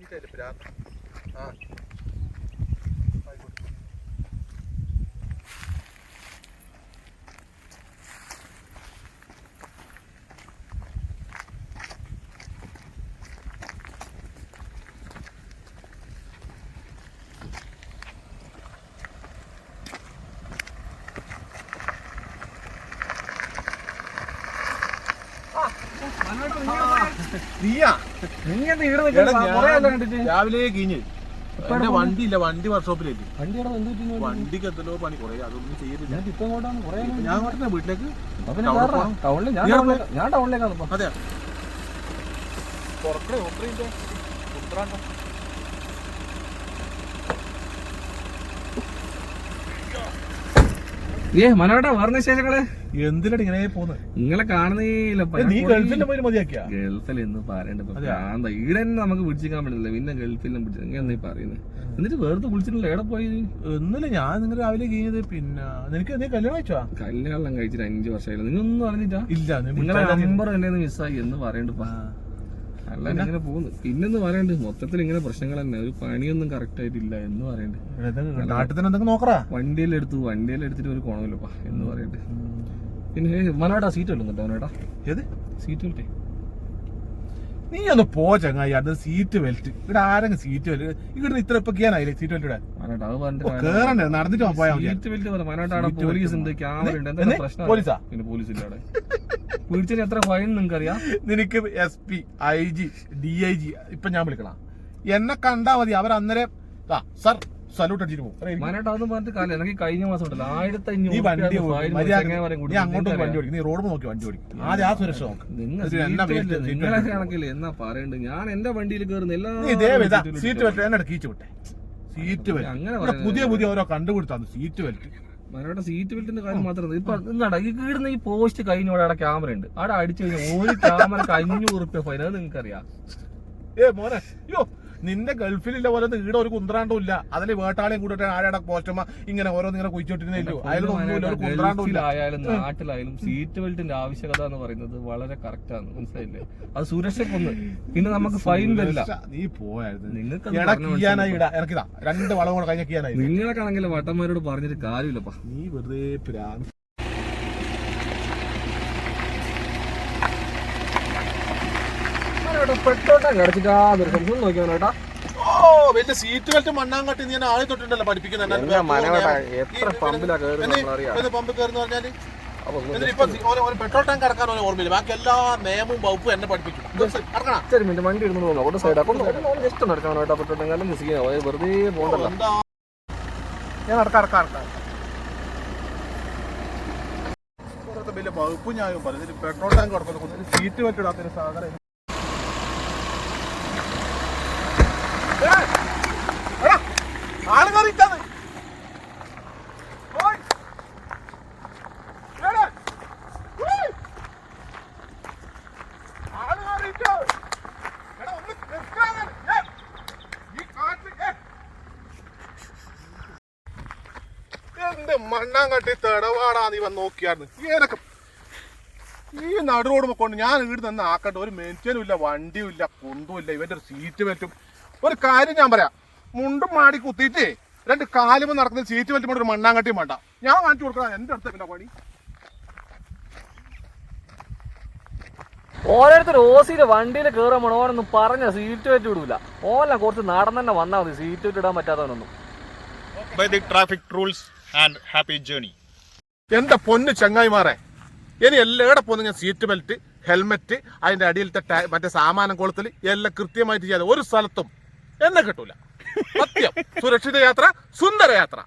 തുടങ്ങിയിട്ടല്ലേ പ്രാന്ത് ആ ആയിക്കോട്ടെ. നീയാ നിങ്ങന്റെ ഈട് എടാ, രാവിലെ കിഞ്ഞ്. എന്റെ വണ്ടി ഇല്ല വണ്ടി വർക്ക്ഷോപ്പിലേക്ക് വണ്ടിക്ക് എന്തല്ലോ പണി കുറെ അതൊന്നും ചെയ്തില്ല. ഞാൻ വീട്ടിലേക്ക്? ഞാൻ ടൗണിലേക്കാണ് അതെ തുറക്കണേ ഓപ്പറിന്റെ ഉത്രാണ്ടം ഏ മനോട്ടാ വേറെ വിശേഷങ്ങൾ? എന്തിനാണ് ഇങ്ങനെ പോകുന്നത് നിങ്ങളെ കാണുന്നില്ല ഗൾഫിൽ എന്ന് പറയണ്ട. ഈടെ നമുക്ക് പിടിച്ചിക്കാൻ പറ്റില്ല പിന്നെ ഗൾഫിലും പിടിച്ചത് എങ്ങനെയാ പറയുന്നത് എന്നിട്ട് വേറെ വിളിച്ചിട്ടില്ല. എവിടെ പോയി? ഒന്നുമില്ല ഞാൻ നിങ്ങൾ രാവിലെ കഴിഞ്ഞത് പിന്നെ നിനക്ക് നീ കല്യാണം കഴിച്ചോ? കല്യാണം കഴിച്ചിട്ട് അഞ്ചു വർഷമായില്ല? നിങ്ങളൊന്നും അറിഞ്ഞിട്ടാ? ഇല്ല നിങ്ങളെ നമ്പർ എന്നെ മിസ്സായി എന്ന് പറയണ്ടപ്പാ അല്ല ഇങ്ങനെ പോകുന്നു. പിന്നെന്ന് പറയണ്ട് മൊത്തത്തിൽ ഇങ്ങനെ പ്രശ്നങ്ങൾ തന്നെ. ഒരു പണിയൊന്നും കറക്റ്റ് ആയിട്ടില്ല എന്ന് പറയണ്ട്. വണ്ടിയിലെടുത്തു വണ്ടിയിലെടുത്തിട്ട് ഒരു കോണമില്ലപ്പാ എന്ന് പറയണ്ട്. പിന്നെ മനോട്ടാ സീറ്റ് വല്ലതും കേട്ടോ മനോട്ടാ ഏത്? സീറ്റ് കിട്ടേ നീ ഒന്ന് പോ ചങ്ങായി അത് സീറ്റ് ബെൽറ്റ് ഇവിടെ ആരെങ്കിലും സീറ്റ് ബെൽറ്റ് ഇവിടെ ഇത്ര ഇപ്പൊ ചെയ്യാനായില്ലേ സീറ്റ് ബെൽറ്റ് ഇവിടെ? പറഞ്ഞിട്ട് കേറണ്ടേ? നടന്നിട്ട് പോയാൽ സീറ്റ് ബെൽറ്റ് പോലീസ് ഉണ്ട് ക്യാമറ ഉണ്ട്? പോലീസാ? പിന്നെ പോലീസ് ഇല്ല അവിടെ. പിടിച്ചിട്ട് എത്ര ഫൈൻ നിങ്ങൾക്ക് അറിയാം നിനക്ക് S P I G D I G ഇപ്പൊ ഞാൻ വിളിക്കണം. എന്നെ കണ്ടാ മതി. അവർ അന്നേരം സർ സല്യൂട്ട് അടിച്ചിട്ട് പോകും. അതൊന്നും പറഞ്ഞിട്ട് എനിക്ക് കഴിഞ്ഞ മാസം ഉണ്ടല്ലോ. ആയിരത്തി വണ്ടി അഞ്ഞൂറ് ഓടി- മര്യാദ നീ അങ്ങോട്ട് വണ്ടി ഓടിക്കും നീ റോഡ് നോക്കി വണ്ടി ഓടിക്കും ആദ്യം ആ സുരക്ഷ നോക്ക്. സീറ്റ് വെയിറ്റ് ബെൽറ്റ് നിങ്ങളെ ബെൽറ്റ് കണക്കില്ല എന്നാ പറയണ്ട്? ഞാൻ എന്റെ വണ്ടിയിൽ കയറുന്ന എല്ലാ നീ ഇതേ വിധ സീറ്റ് എന്നെ കീച്ചു വിട്ടെ. സീറ്റ് ബെൽറ്റ് അങ്ങനെ ഇവിടെ പുതിയ പുതിയ ഓരോ കണ്ടുപിടുത്താണ് സീറ്റ് ബെൽറ്റ് മനോടെ സീറ്റ് ബെൽറ്റിന്റെ കാര്യം മാത്രം ഇപ്പൊ എന്താടാ ഈ കീടുന്ന ഈ പോസ്റ്റ് കഴിഞ്ഞോടെ അവിടെ ക്യാമറ ഉണ്ട്. അവിടെ അടിച്ചു കഴിഞ്ഞാൽ ഒരു ക്യാമറക്ക് അഞ്ഞൂറ് റുപ്യ ഫൈൻ അത് നിങ്ങൾക്ക് അറിയാം ഏ മോനെ അയ്യോ. നിന്റെ ഗൾഫിലില്ല പോലെ ഈടെ ഒരു കുന്ത്രാണ്ടും ഇല്ല. അതിൽ വേട്ടാളെയും കൂട്ടിട്ട് ആരാടെ പോസ്റ്റമ്മ ഇങ്ങനെ ഓരോന്ന് ഇങ്ങനെ കുഴിച്ചോട്ടിരുന്നില്ലോ അതിലൊന്നും ഒരു കുന്ത്രാണ്ടും ഇല്ല. ഗൾഫിലായാലും നാട്ടിലായാലും സീറ്റ് ബെൽറ്റിന്റെ ആവശ്യകത എന്ന് പറയുന്നത് വളരെ കറക്റ്റ് ആണ്. മനസ്സിലായില്ലേ? അത് സുരക്ഷക്കൊന്ന് പിന്നെ നമുക്ക് ഫൈൻ വരില്ല. നീ പോയായിരുന്നു. നിങ്ങൾക്ക് രണ്ട് വളം കൂടെ കഴിഞ്ഞ നിങ്ങളൊക്കെ നിങ്ങളെ കണക്കിൽ വട്ടന്മാരോട് പറഞ്ഞിട്ട് കാര്യമില്ലപ്പാ. നീ വെറുതെ പ്രാന്ത് പെട്ടോട്ടാ ഓ വലിയ സീറ്റ് ബെൽറ്റ് മണ്ണാങ്കട്ടി പഠിപ്പിക്കുന്നത് അറിയാം. പമ്പ് കയറുന്ന പറഞ്ഞാൽ? പെട്രോൾ ടാങ്ക് ഇറക്കാൻ ഓർമ്മയില്ല. ബാക്കി എല്ലാ നിയമവും വകുപ്പും എന്നെ പഠിപ്പിക്കും. മിനിറ്റ് വണ്ടി എടുത്തു പോകുന്നു അവിടെ സൈഡ് അപ്പം ജസ്റ്റ് നടക്കാൻ കേട്ടോ പെട്ടോട്ടെങ്കിലും മിസ്സിങ് വെറുതെ പോകണ്ടല്ലോ ഞാൻ ഇറക്കാം ഇറക്കാം ഇറക്കാം ഓരോരുത്തർ വലിയ വകുപ്പ് ഞാൻ പറഞ്ഞു. പെട്രോൾ ടാങ്ക് കിടക്കുന്നു സീറ്റ് വെച്ചിടാത്തൊരു സാധനം എന്ത് മണ്ണാങ്കട്ടി തെടവാടാ നീ വന്ന് നോക്കിയായിരുന്നു ഏതൊക്കെ? ഈ നടുറോഡ് കൊണ്ട് ഞാൻ വീട് നിന്ന് ആക്കട്ടെ ഒരു മെന്റനും ഇല്ല വണ്ടിയും ഇല്ല കുന്തും ഇല്ല. ഇവന്റെ ഒരു സീറ്റ് വെച്ചും. ഒരു കാര്യം ഞാൻ പറയാം. മുണ്ടും മാടി കുത്തിയിട്ട് രണ്ട് കാലുമ്പോൾ നടക്കുന്ന സീറ്റ് വലിച്ചു കൊണ്ട് ഒരു മണ്ണാങ്കട്ടിയും വേണ്ട. ഞാൻ വാങ്ങിച്ചു കൊടുക്കണം എന്റെ അടുത്ത പിന്നെ പണി. ഓരോരുത്തർ ഓസിയിൽ വണ്ടിയിൽ കയറാൻ ഓരോന്നും ഓനൊന്നും പറഞ്ഞ സീറ്റ് വെച്ച് വിടൂല ഓല കുറച്ച് നടന്നു തന്നെ വന്നാൽ മതി. സീറ്റ് വെച്ച് ഇടാൻ പറ്റാത്തവനൊന്നും. By the traffic rules and happy journey എന്റെ പൊന്ന് ചങ്ങായിമാരെ ഇനി എല്ലാടെ പോകുന്ന ഞാൻ സീറ്റ് ബെൽറ്റ് ഹെൽമെറ്റ് അതിന്റെ അടിയിലത്തെ മറ്റേ സാമാനം കൊളുത്തൽ എല്ലാം കൃത്യമായിട്ട് ചെയ്യാതെ ഒരു സ്ഥലത്തും എന്നെ കിട്ടൂല. സത്യം. സുരക്ഷിത യാത്ര സുന്ദര യാത്ര